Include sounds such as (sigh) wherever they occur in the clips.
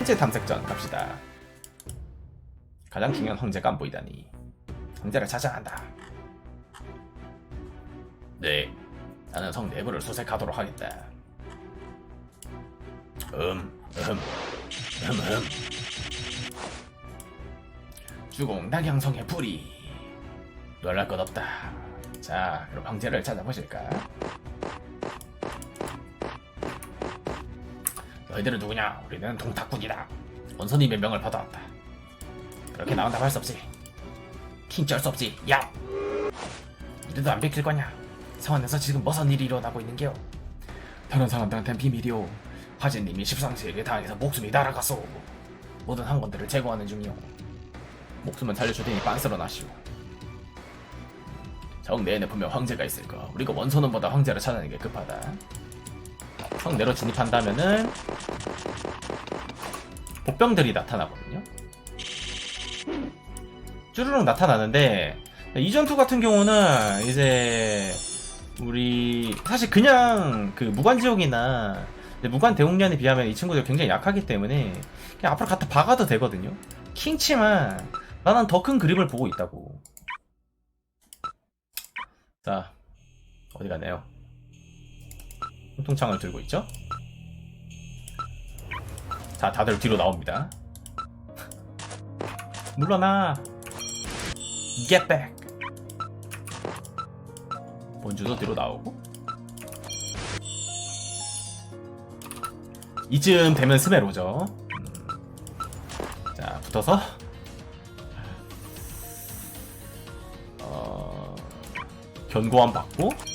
현재 탐색전 갑시다. 가장 중요한 황제가 안 보이다니. 황제를 찾아야 한다. 네, 나는 성 내부를 수색하도록 하겠다. 음, 음, 음, 음. 주공 낙양성의 불이 놀랄 것 없다. 자, 그럼 황제를 찾아보실까? 너희들은 누구냐? 우리는 동탁군이다. 원선님의 명을 받아왔다. 그렇게 나온다고 할 수 없지. 킹쩔 수 없지. 야! 이래도 안 베낄 거냐? 성안에서 지금 무슨 일이 일어나고 있는게요? 다른 사람들한텐 비밀이오. 화제님이 십상시에게 당해서 목숨이 날아갔소. 모든 항원들을 제거하는 중이오. 목숨은 살려줄 테니 빤스러 나시오. 정 내에는 분명 황제가 있을 거. 우리가 원소는보다 황제를 찾아내는 게 급하다. 성 내로 진입한다면은 복병들이 나타나거든요. 쭈르륵 나타나는데 이 전투 같은 경우는 이제 우리 사실 그냥 그 무관지옥이나 무관 대웅련에 비하면 이 친구들 굉장히 약하기 때문에 그냥 앞으로 갖다 박아도 되거든요. 킹치만 나는 더 큰 그림을 보고 있다고. 자 어디 가나요? 통창을 들고 있죠? 자, 다들 뒤로 나옵니다. (laughs) 물러나. Get back. 본주도 뒤로 나오고. 이쯤 되면 스메로죠. 음. 자, 붙어서. 어... 견고함 받고.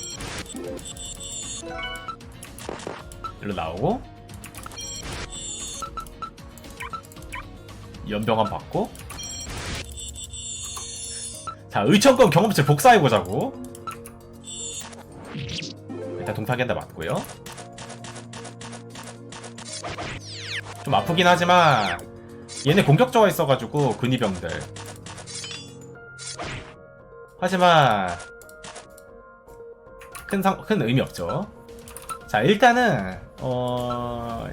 일로 나오고 연병함 받고 자 의천권 경험치 복사해보자고. 일단 동탁이 한대 맞고요. 좀 아프긴 하지만 얘네 공격저가 있어가지고 근위병들. 하지만 큰, 상, 큰 의미 없죠 자 일단은 어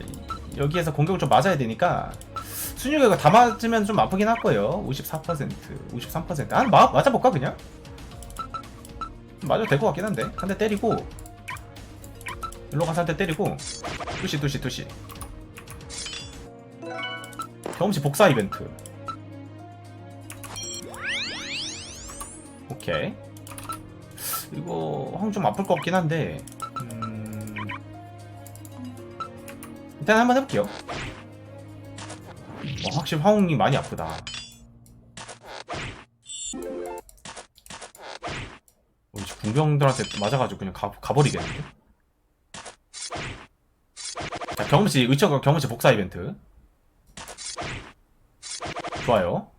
여기에서 공격을 좀 맞아야 되니까 순위가 이거 다 맞으면 좀 아프긴 할 거예요. 54% 53% 아, 마, 맞아볼까 그냥? 맞아도 될 것 같긴 한데. 한 대 때리고. 일로 가서 한 대 때리고. 뚜시 뚜시 뚜시. 경험치 복사 이벤트. 오케이. 이거 황 좀 아플 것 같긴 한데 일단 한번 해볼게요. 와, 확실히 화웅이 많이 아프다. 어, 이제 궁병들한테 맞아가지고 그냥 가, 가버리겠는데? 자 경험치 의처가 경험치 복사 이벤트. 좋아요.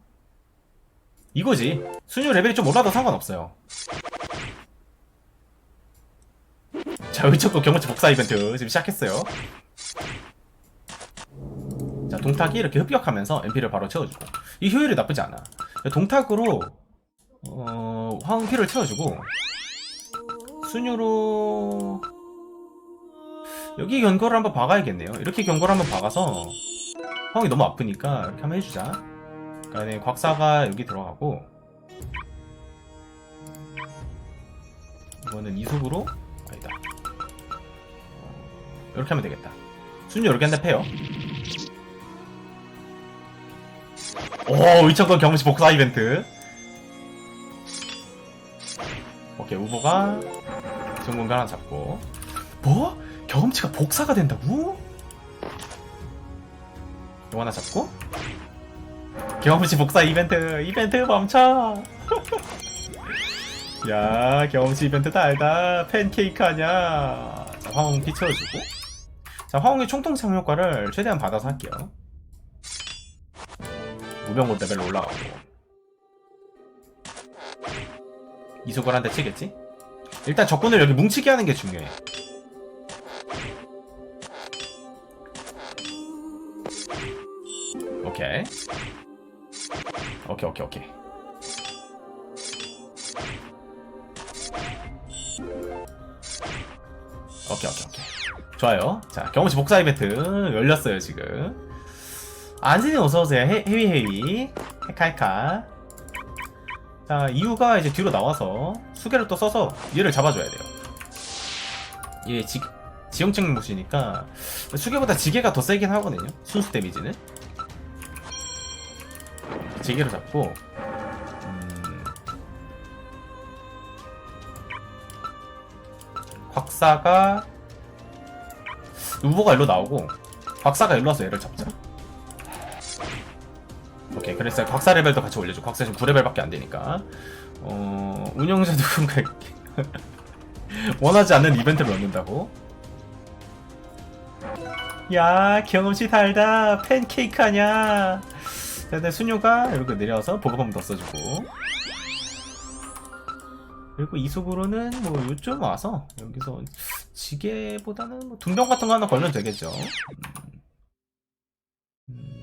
이거지. 순위 레벨이 좀 올라도 상관없어요. 자, 의척도 경험치 복사 이벤트 지금 시작했어요. 자, 동탁이 이렇게 흡격하면서 MP를 바로 채워주고 이 효율이 나쁘지 않아. 동탁으로 어, 황피를 채워주고 순유로 여기 경고를 한번 박아야겠네요. 이렇게 경고를 한번 박아서 황이 너무 아프니까 이렇게 한번 해주자. 그러니까 곽사가 여기 들어가고 이거는 이속으로 아니다. 이렇게 하면 되겠다. 순위 이렇게 한대 패요. 오, 의천권 경험치 복사 이벤트. 오케이, 우보가 지원 공간 하나 잡고. 뭐? 경험치가 복사가 된다고? 이거 하나 잡고. 경험치 복사 이벤트, 이벤트 멈춰! (laughs) 야, 경험치 이벤트 달다. 팬케이크 아냐. 자, 화홍 피 채워주고. 자, 화홍의 총통창 효과를 최대한 받아서 할게요. 무병골 레벨로 올라가고. 이속을 한대 치겠지? 일단 적군을 여기 뭉치게 하는 게 중요해. 오케이. 오케이, 오케이, 오케이. 오케이, 오케이, 오케이. 좋아요. 자, 경험치 복사 이벤트 열렸어요, 지금. 안세님 어서오세요. 해, 해위 해위. 헤카헤카. 자, 이유가 이제 뒤로 나와서 수계를 또 써서 얘를 잡아줘야 돼요. 얘 지, 지형책 모시니까 수계보다 지게가 더 세긴 하거든요. 순수 데미지는. 지게로 잡고 음, 곽사가 우보가 일로 나오고 곽사가 일로 와서 얘를 잡자. 오케이 그래서 곽사 레벨도 같이 올려줘. 곽사 지금 9레벨밖에 안 되니까. 어 운영자 누군가 (laughs) 원하지 않는 이벤트를 넣는다고. 야 경험치 달다 팬케이크. 자, 근데 순유가 이렇게 내려와서 보급 한번 더 써주고. 그리고 이속으로는 뭐 요쯤 와서 여기서 지게보다는 뭐 둔병 같은 거 하나 걸면 되겠죠. 음.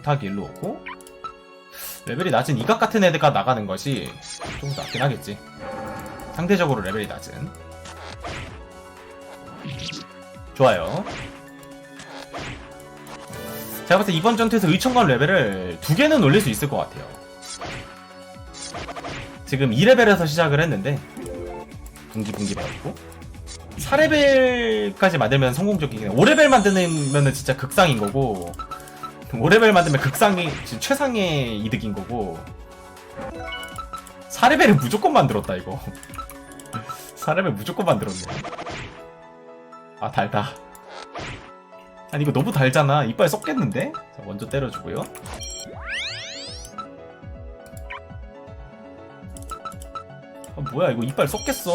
동탁이 일로 오고 레벨이 낮은 이각 같은 애들가 나가는 것이 좀 낫긴 하겠지. 상대적으로 레벨이 낮은. 좋아요. 제가 봤을 때 이번 전투에서 의천관 레벨을 두 개는 올릴 수 있을 것 같아요. 지금 2레벨에서 시작을 했는데 붕기붕기 배웠고 4레벨까지 만들면 성공적이긴 해 5레벨 만드면 진짜 극상인 거고 5레벨 만들면 극상이 지금 최상의 이득인 거고. 4레벨은 무조건 만들었다 이거. (laughs) 4레벨 무조건 만들었네. 아 달다. 아니 이거 너무 달잖아. 이빨 썩겠는데? 자, 먼저 때려주고요. 아, 뭐야 이거 이빨 썩겠어.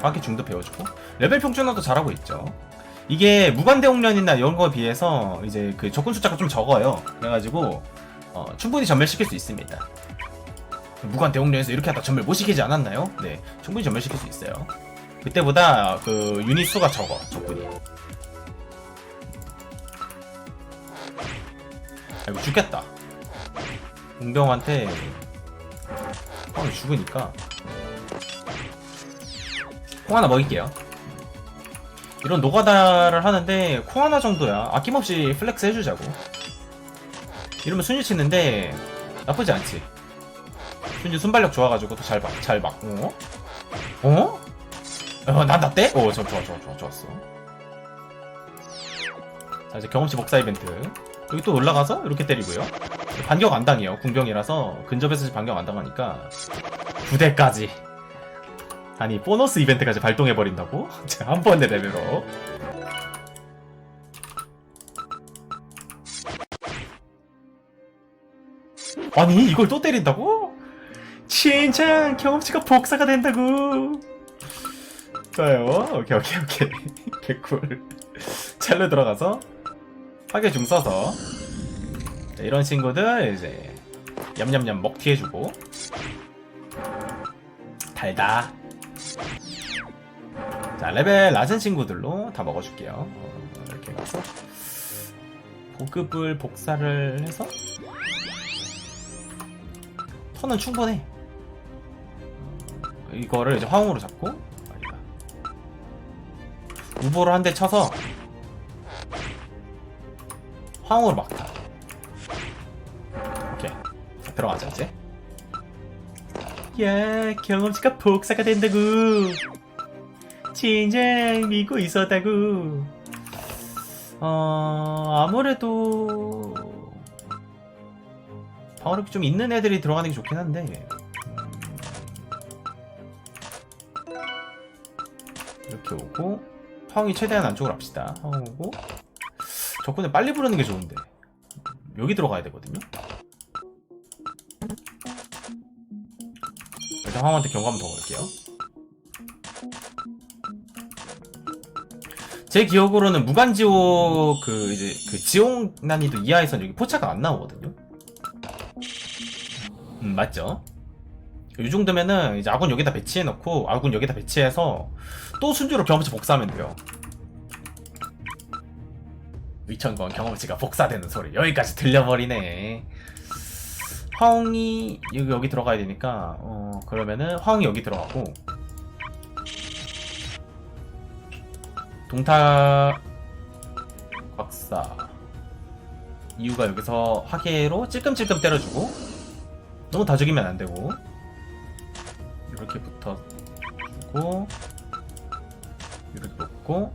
정확히 중도 배워주고. 레벨 평준화도 잘하고 있죠 이게 무관대홍련이나 이런 거에 비해서 이제 그 적군 숫자가 좀 적어요. 그래가지고 어, 충분히 전멸시킬 수 있습니다. 무관대홍련에서 이렇게 하다 전멸 못 시키지 않았나요? 네 충분히 전멸시킬 수 있어요. 그때보다 그 유닛 수가 적어 적군이. 아이고 죽겠다. 공병한테 어 죽으니까. 콩 하나 먹일게요 이런 노가다를 하는데 콩 하나 정도야 아낌없이 플렉스 해주자고 이러면 순위 치는데 나쁘지 않지 순위 순발력 좋아가지고 또 잘 막, 잘 막, 어? 어? 어, 난 나때? 어, 저, 좋아, 좋아, 좋아, 좋았어. 자, 이제 경험치 복사 이벤트. 여기 또 올라가서 이렇게 때리고요. 반격 안 당해요. 궁병이라서 근접에서 반격 안 당하니까 9대까지. 아니 보너스 이벤트까지 발동해버린다고? (laughs) 한 번에 레벨업. 아니 이걸 또 때린다고? 진짜 경험치가 복사가 된다고. 좋아요. 오케이 오케이 오케이. (laughs) 개꿀. 찰로 들어가서 파괴 중 써서 자, 이런 친구들 이제 냠냠냠 먹튀 해주고 달다 자 레벨 낮은 친구들로 다 먹어줄게요. 어, 이렇게 가서 보급을 복사를 해서 턴은 충분해. 어, 이거를 이제 화웅으로 잡고 우보를 한대 쳐서 화웅으로 막타. 오케이. 자, 들어가자 이제. 야 경험치가 복사가 된다고 진작 믿고 있었다고 어 아무래도 방어력이 좀 있는 애들이 들어가는 게 좋긴 한데. 음, 이렇게 오고 화웅이 최대한 안쪽으로 합시다. 화웅 오고. 적군을 빨리 부르는 게 좋은데. 여기 들어가야 되거든요. 일단 황한테 경고 한번 더 걸게요 제 기억으로는 무간지옥 그 이제 그 지옥 난이도 이하에선 여기 포차가 안 나오거든요. 음 맞죠? 이 정도면은 이제 아군 여기다 배치해 놓고 아군 여기다 배치해서 또 순주로 경험치 복사하면 돼요. 위천권 경험치가 복사되는 소리. 여기까지 들려버리네. 화웅이 여기 여기 들어가야 되니까 어 그러면은 화웅이 여기 들어가고 동타 박사 이유가 여기서 하계로 찔끔찔끔 때려주고 너무 다 죽이면 안 되고 이렇게 붙어주고 이렇게 놓고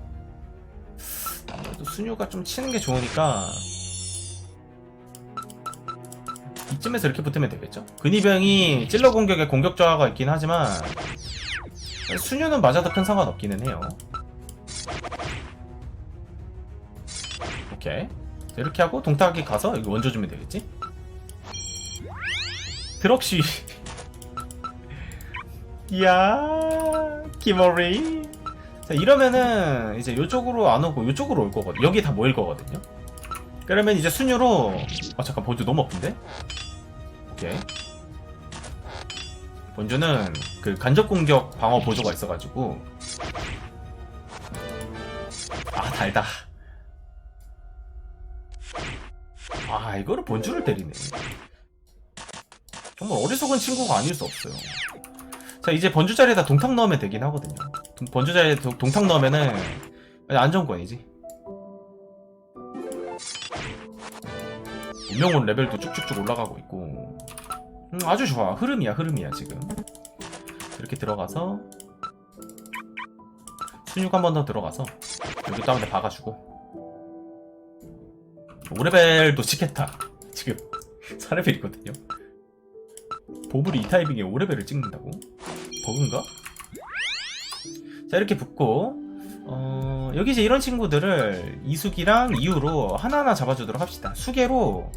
아무래도 순유가 좀 치는 게 좋으니까 이쯤에서 이렇게 붙으면 되겠죠? 근위병이 찔러 공격에 공격 저하가 있긴 하지만 순유는 맞아도 큰 상관없기는 해요. 자, 이렇게 하고 동탁이 가서 이거 원조 주면 되겠지? 드럭시. (laughs) 이야, 기머리. 자, 이러면은 이제 이쪽으로 안 오고 이쪽으로 올 거거든. 여기 다 모일 거거든요. 그러면 이제 순유로 아 잠깐 본주 너무 아픈데? 오케이. 본주는 그 간접 공격 방어 보조가 있어가지고 아 달다. 아 이거를 본주를 때리네. 정말 어리석은 친구가 아닐 수 없어요. 자 이제 번주 자리에다 동탁 넣으면 되긴 하거든요. 동- 번주 자리에 동- 동탁 넣으면은 안정권이지. 운명원 레벨도 쭉쭉쭉 올라가고 있고 음, 아주 좋아 흐름이야 흐름이야 지금 이렇게 들어가서 순육 한 번 더 들어가서 여기 대 박아주고 5레벨도 찍겠다 지금 4레벨이거든요 보블이 이 타이밍에 5레벨을 찍는다고? 버그인가? 자 이렇게 붙고 어, 여기 이제 이런 친구들을 이숙이랑 이유로 하나하나 잡아주도록 합시다. 수계로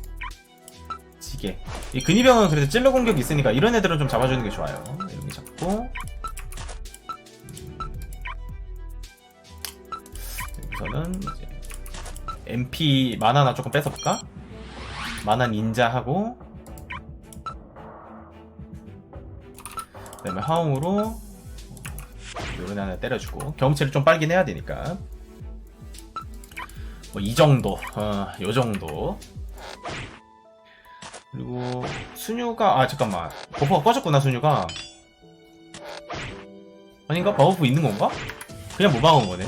지게. 이 근위병은 그래도 찔러 공격이 있으니까 이런 애들은 좀 잡아주는 게 좋아요. 여기 잡고 여기서는 이제 MP 만화나 조금 뺏어볼까? 만화 닌자하고 그 다음에 화웅으로 요런 하나 때려주고 경치를 좀 빨긴 해야 되니까. 뭐 이 정도. 어, 요 정도. 그리고 순유가 아 잠깐만. 버프가 꺼졌구나 순유가. 아닌가? 버프 있는 건가? 그냥 못 막은 거네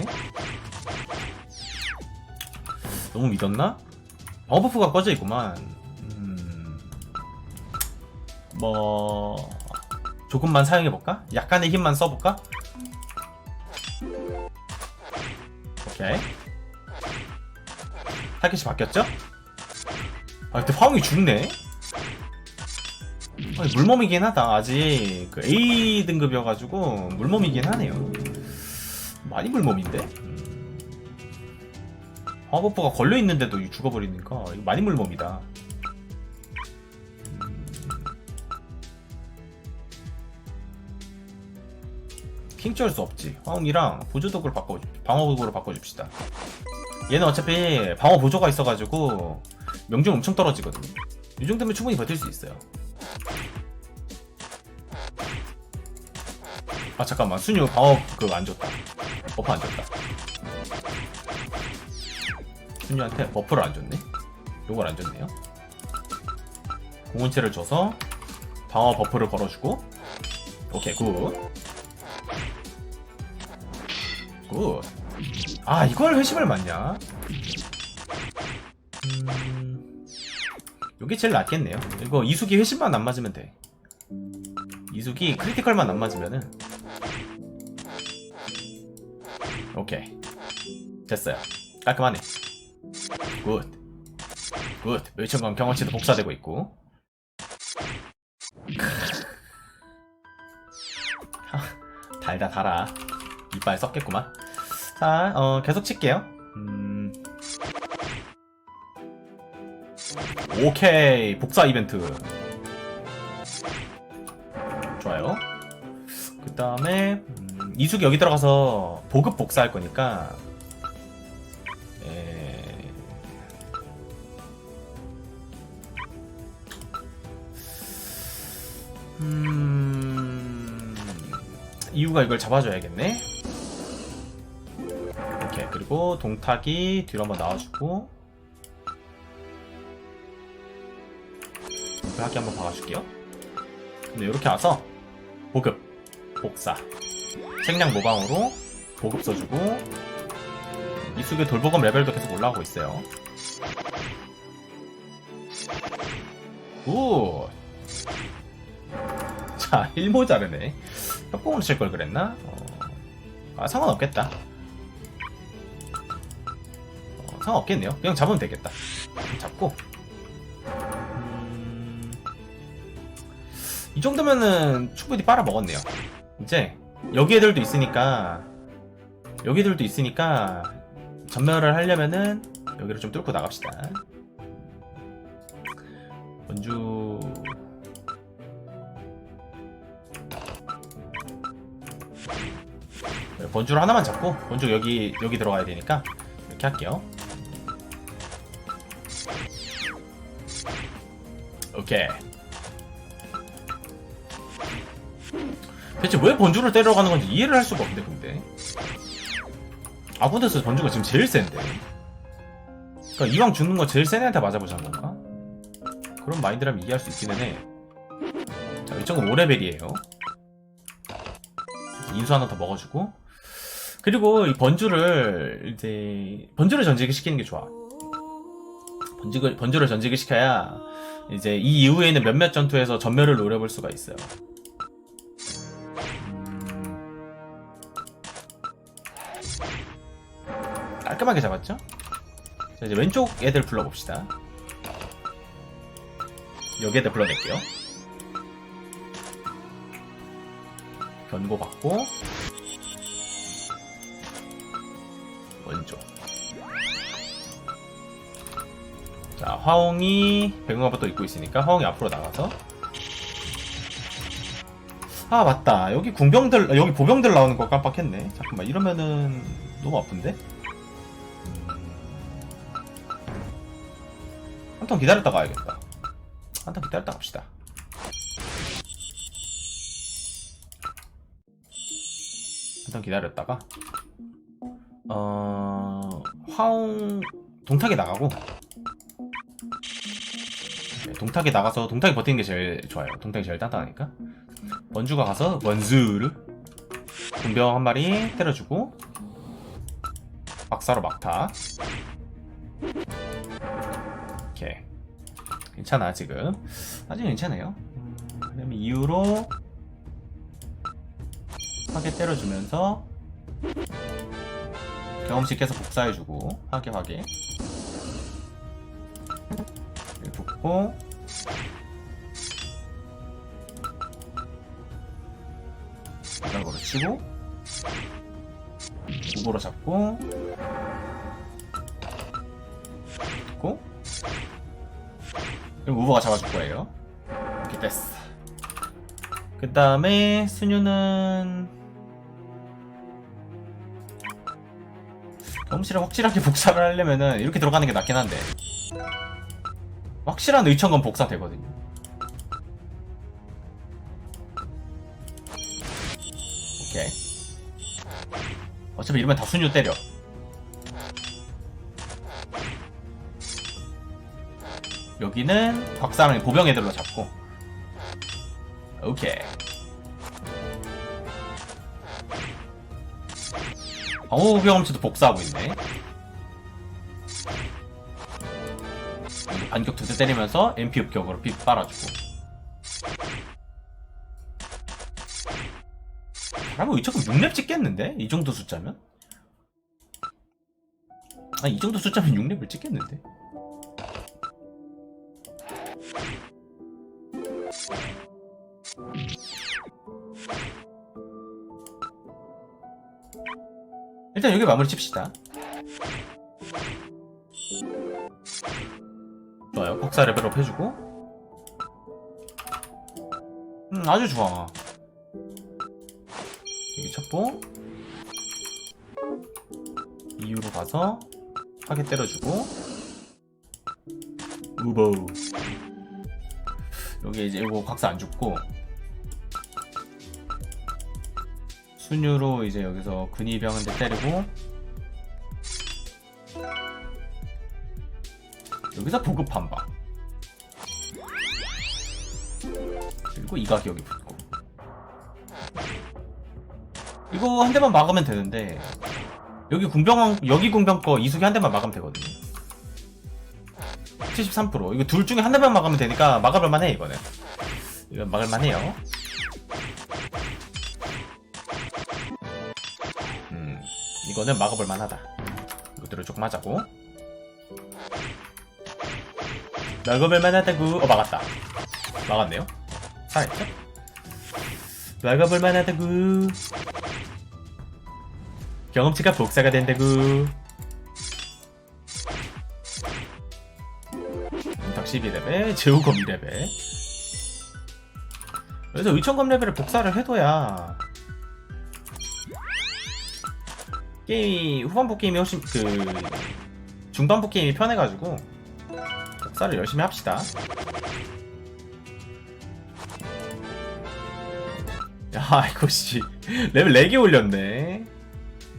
너무 믿었나? 버프가 꺼져 있구만 음... 뭐 조금만 사용해 볼까? 약간의 힘만 써볼까? 오케이. 타겟이 바뀌었죠? 아, 근데 화웅이 죽네? 아니, 물몸이긴 하다. 아직 그 A 등급이어가지고 물몸이긴 하네요. 많이 물몸인데? 음. 화버프가 걸려있는데도 죽어버리니까 이거 많이 물몸이다. 음. 킹쩔 수 없지. 화웅이랑 보조독을 바꿔, 방어독으로 바꿔줍시다. 얘는 어차피 방어 보조가 있어가지고 명중 엄청 떨어지거든요. 이 정도면 충분히 버틸 수 있어요. 아 잠깐만 순유 방어 그거 안 줬다. 버프 안 줬다. 순유한테 버프를 안 줬네. 요걸 안 줬네요. 공원체를 줘서 방어 버프를 걸어주고 오케이 굿. 굿. 아 이걸 회심을 맞냐? 음... 요게 제일 낫겠네요. 이거 이숙이 회심만 안 맞으면 돼. 이숙이 크리티컬만 안 맞으면은 오케이 됐어요. 깔끔하네. 굿. 굿. 멸천강 경험치도 복사되고 있고. 하, 달다 달아. 이빨 썩겠구만. 자, 어, 계속 칠게요. 음... 오케이. 복사 이벤트. 좋아요. 그 다음에, 음, 이숙이 여기 들어가서 보급 복사할 거니까, 음... 이유가 이걸 잡아줘야겠네. 오케이 그리고 동탁이 뒤로 한번 나와주고 동탁이 한번 박아줄게요 근데 이렇게 와서 보급 복사 생량 모방으로 보급 써주고 이숙의 돌보검 레벨도 계속 올라가고 있어요. 오. 자, 1모 자르네. 협공으로 칠 걸 그랬나? 어... 아, 상관없겠다. 어, 상관없겠네요. 그냥 잡으면 되겠다. 잡고. 음... 이 정도면은 충분히 빨아먹었네요. 이제 여기 애들도 있으니까 여기 애들도 있으니까 전멸을 하려면은 여기를 좀 뚫고 나갑시다. 원주 번주를 하나만 잡고 번주 여기 여기 들어가야 되니까 이렇게 할게요. 오케이. 대체 왜 번주를 때려가는 건지 이해를 할 수가 없는데 근데 아군에서 번주가 지금 제일 센데 그러니까 이왕 죽는 거 제일 센 애한테 맞아보자는 건가? 그런 마인드라면 이해할 수 있기는 해 자, 이쪽은 5레벨이에요 인수 하나 더 먹어주고 그리고 이 번주를 이제 번주를 전직을 시키는 게 좋아. 번주를, 번주를 전직을 시켜야 이제 이 이후에는 몇몇 전투에서 전멸을 노려볼 수가 있어요. 깔끔하게 잡았죠? 자 이제 왼쪽 애들 불러봅시다. 여기 애들 불러낼게요. 견고 받고 왼쪽 자 화홍이 백마부터 입고 있으니까 화홍이 앞으로 나가서. 아 맞다. 여기 궁병들 아, 여기 보병들 나오는 거 깜빡했네. 잠깐만 이러면은 너무 아픈데? 한 턴 기다렸다 가야겠다. 한 턴 기다렸다 갑시다. 한 턴 기다렸다가 어 화웅 동탁에 나가고. 네, 동탁에 나가서 동탁이 버티는 게 제일 좋아요. 동탁이 제일 단단하니까. 원주가 가서 원수르 군병 한 마리 때려주고 박사로 막타. 괜찮아 지금. 아직 괜찮아요. 그 다음에 이후로 하게 때려주면서 경험치 계속 복사해주고 하게 하게 붙고. 이런 거로 치고. 우보로 잡고. 붙고. 그럼 우보가 잡아줄 거예요. 이렇게 됐어. 그 다음에 순유는 경험치를 확실하게 (laughs) 복사를 하려면은 이렇게 들어가는 게 낫긴 한데. 확실한 의천건 복사 되거든요. 오케이. 어차피 이러면 다 순유 때려. 여기는 박사랑 보병 애들로 잡고. 오케이 방어 경험치도 복사하고 있네 반격 두 대 때리면서 MP 흡격으로 피 빨아주고 잘하면 의척은 6렙 찍겠는데? 이 정도 숫자면? 아이 정도 숫자면 6렙을 찍겠는데? 일단 여기 마무리 칩시다. 좋아요. 박사 레벨업 해주고. 음, 아주 좋아. 여기 첩보. 이유로 가서 하게 때려주고. 우보. 여기 이제 이거 박사 안 죽고. 순유로 이제 여기서 근위병 한 대 때리고 여기서 보급 한방. 그리고 이각이 여기 붙고. 이거 한 대만 막으면 되는데 여기 궁병 여기 궁병 거 이숙이 한 대만 막으면 되거든요. 73% 이거 둘 중에 한 대만 막으면 되니까 막아볼 만 해 이거는 이거 막을 만 해요 이거는 막아볼 만하다. 이것들을 조금 하자고. 막아볼 만하다고 어 막았다. 막았네요. 살아있죠? 막아볼 만하다고 경험치가 복사가 된다고 문탁 12레벨 제우검 2레벨. 그래서 의천검 레벨을 복사를 해둬야 게임이 후반부 게임이 훨씬 그 중반부 게임이 편해가지고 복사를 열심히 합시다. 야 (laughs) 이거 씨. 레벨 4개 올렸네.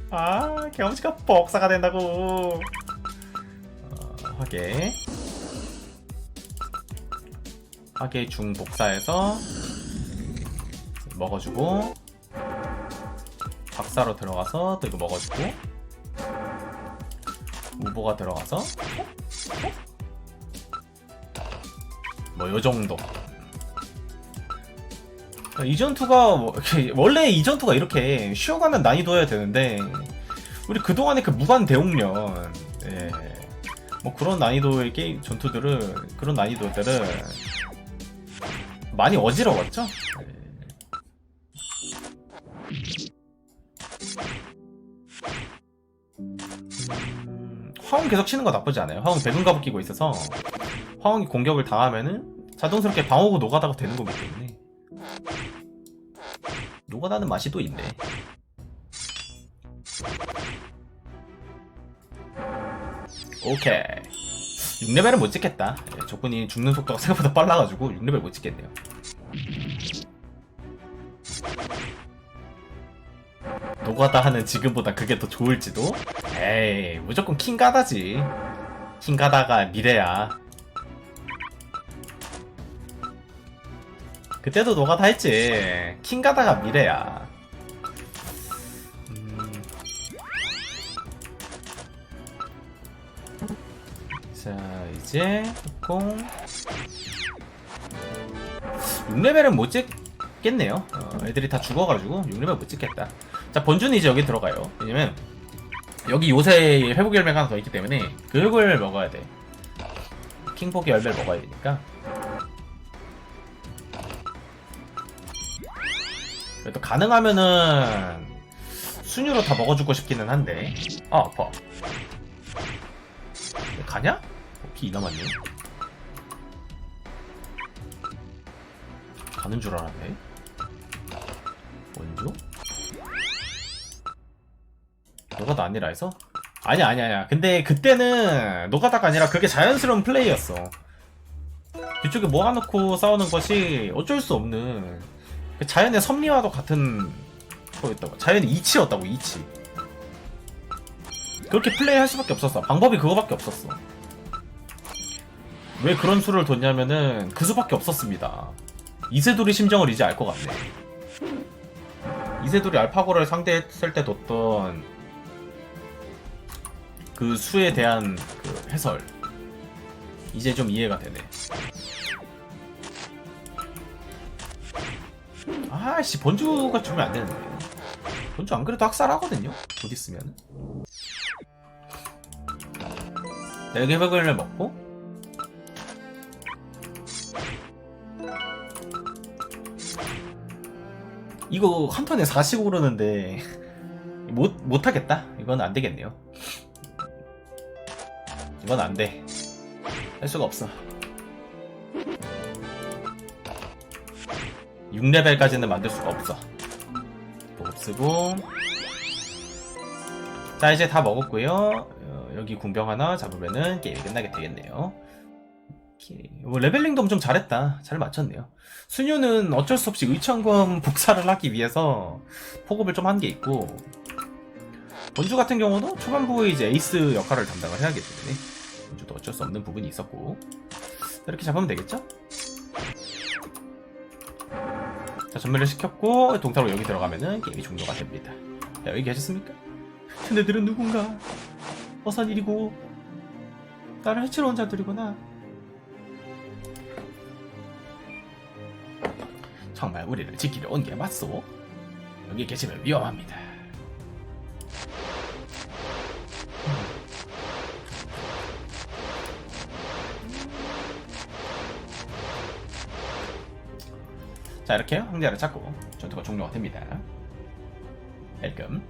아 경험치가 복사가 된다고. 어, 하게. 하게 중 복사해서 먹어주고 박사로 들어가서 또 이거 먹어주고. 우보가 들어가서. 뭐 요정도. 이전투가 뭐 원래 이전투가 이렇게 쉬어가는 난이도여야 되는데 우리 그동안의 그 무관 대웅련 예. 뭐 그런 난이도의 게임 전투들은 그런 난이도들은 많이 어지러웠죠 화웅 계속 치는 거 나쁘지 않아요 화웅 배dun갑을 끼고 있어서 화웅이 공격을 당하면은 자동스럽게 방어구 노가다가 되는 거기 때문에 노가다는 맛이 또 있네. 오케이. 6레벨은 못 찍겠다. 예, 조건이 죽는 속도가 (laughs) 생각보다 빨라가지고 6레벨 못 찍겠네요. 노가다 하는 지금보다 그게 더 좋을지도? 에이, 무조건 킹가다지. 킹가다가 미래야. 그때도 노가다 했지. 킹가다가 미래야. 음. 자, 이제 콩 6레벨은 못 찍겠네요. 어, 애들이 다 죽어가지고 6레벨 못 찍겠다. 자, 번주는 이제 여기 들어가요. 왜냐면 여기 요새 회복 열매가 하나 더 있기 때문에 그 회복을 먹어야 돼. 킹복의 열매를 먹어야 되니까. 그래도 가능하면은 순위로 다 먹어주고 싶기는 한데 아 아파 가냐? 어, 피 남았네 가는 줄 알았네 원조? 노가다 아니라 해서? 아니야 아니야 아니야. 근데 그때는 노가다가 아니라 그게 자연스러운 플레이였어. 뒤쪽에 모아놓고 싸우는 것이 어쩔 수 없는 그 자연의 섭리와도 같은 거였다고. 자연의 이치였다고 이치. 그렇게 플레이할 수밖에 없었어. 방법이 그거밖에 없었어. 왜 그런 수를 뒀냐면은 그 수밖에 없었습니다. 이세돌이 심정을 이제 알 것 같네. 이세돌이 알파고를 상대했을 때 뒀던 그 수에 대한 그 해설. 이제 좀 이해가 되네. 아씨 번주가 주면 안 되는데. 번주 안 그래도 학살하거든요? 곧 있으면 네개 백을 먹고. 이거 한 턴에 40 오르는데 못 못하겠다? 이건 안 되겠네요 이건 안돼 할 수가 없어 6레벨까지는 만들 수가 없어. 보급 쓰고. 자, 이제 다 먹었고요. 어, 여기 궁병 하나 잡으면은 게임이 끝나게 되겠네요. 뭐 레벨링도 엄청 잘했다. 잘 맞췄네요. 수녀는 어쩔 수 없이 의천검 (laughs) 복사를 하기 위해서 포급을 좀 한 게 있고, 본주 같은 경우도 초반부에 이제 에이스 역할을 담당을 해야 하기 본주도 어쩔 수 없는 부분이 있었고, 이렇게 잡으면 되겠죠? 자, 전멸을 시켰고 동타로 여기 들어가면은 게임이 종료가 됩니다. 자, 여기 계셨습니까? 그네들은 누군가 어선 일이고 나를 해치러 온 자들이구나 정말 우리를 지키려 온 게 맞소? 여기 계시면 위험합니다 자 이렇게 황제를 잡고 전투가 종료가 됩니다. 웰컴